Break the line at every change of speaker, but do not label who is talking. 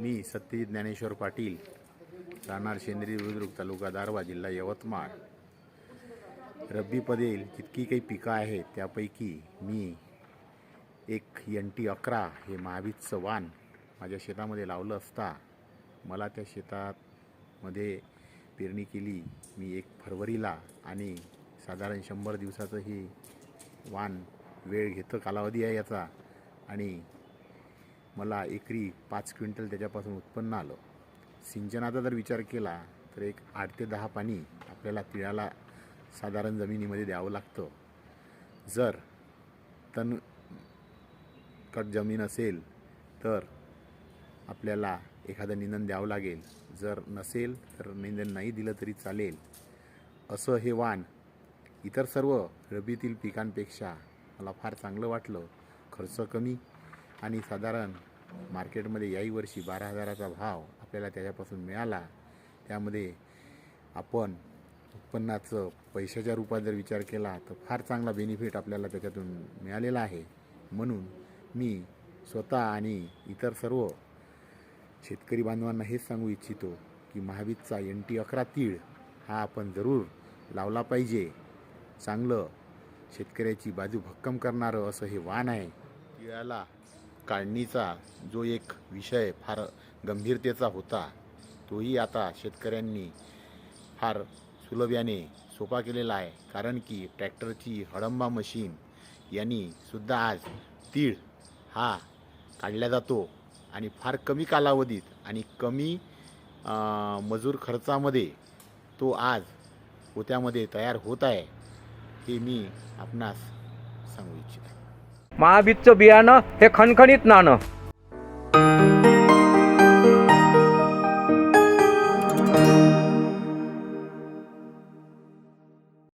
मी सत्यजित ज्ञानेश्वर पाटील राहणार शेंद्री बुद्रुक तालुका दारवा जिल्हा यवतमाळ. रब्बीमध्ये जितकी काही पिकं आहेत त्यापैकी मी एक एन टी अकरा हे महावीजचं वाण माझ्या शेतामध्ये लावलं असता मला त्या शेतामध्ये पेरणी केली. मी एक फरवरीला आणि साधारण शंभर दिवसाचं ही वाण वेळ घेतं कालावधी आहे याचा आणि मला एकरी पाच क्विंटल त्याच्यापासून उत्पन्न आलं. सिंचनाचा जर विचार केला तर एक आठ ते दहा पाणी आपल्याला तिळाला साधारण जमिनीमध्ये द्यावं लागतं. जर तण कट जमीन असेल तर आपल्याला एखादं निंदन द्यावं लागेल. जर नसेल तर निंदन नाही दिलं तरी चालेल. असं हे वाण इतर सर्व रबीतील पिकांपेक्षा मला फार चांगलं वाटलं. खर्च कमी आणि साधारण मार्केटमध्ये याही वर्षी बारा हजाराचा भाव आपल्याला त्याच्यापासून मिळाला त्यामध्ये आपण उत्पन्नाचं पैशाच्या रूपात जर विचार केला तर फार चांगला बेनिफिट आपल्याला त्याच्यातून मिळालेला आहे. म्हणून मी स्वतः आणि इतर सर्व शेतकरी बांधवांना हेच सांगू इच्छितो की महावीरचा एन टी अकरा तीळ हा आपण जरूर लावला पाहिजे. चांगलं शेतकऱ्याची बाजू भक्कम करणारं असं हे वाण आहे. तिळाला काढणीचा जो एक विषय फार गंभीरतेचा होता तोही आता शेतकऱ्यांनी फार सुलभ्याने सोपा केलेला आहे. कारण की ट्रॅक्टरची हडंबा मशीन यांनी सुद्धा आज तीळ हा काढला जातो आणि फार कमी कालावधीत आणि कमी मजूर खर्चामध्ये तो आज पोत्यामध्ये तयार होत आहे हे मी आपणास सांगू इच्छितो.
महाबीजचं बियाणं हे खणखणीत नाणं.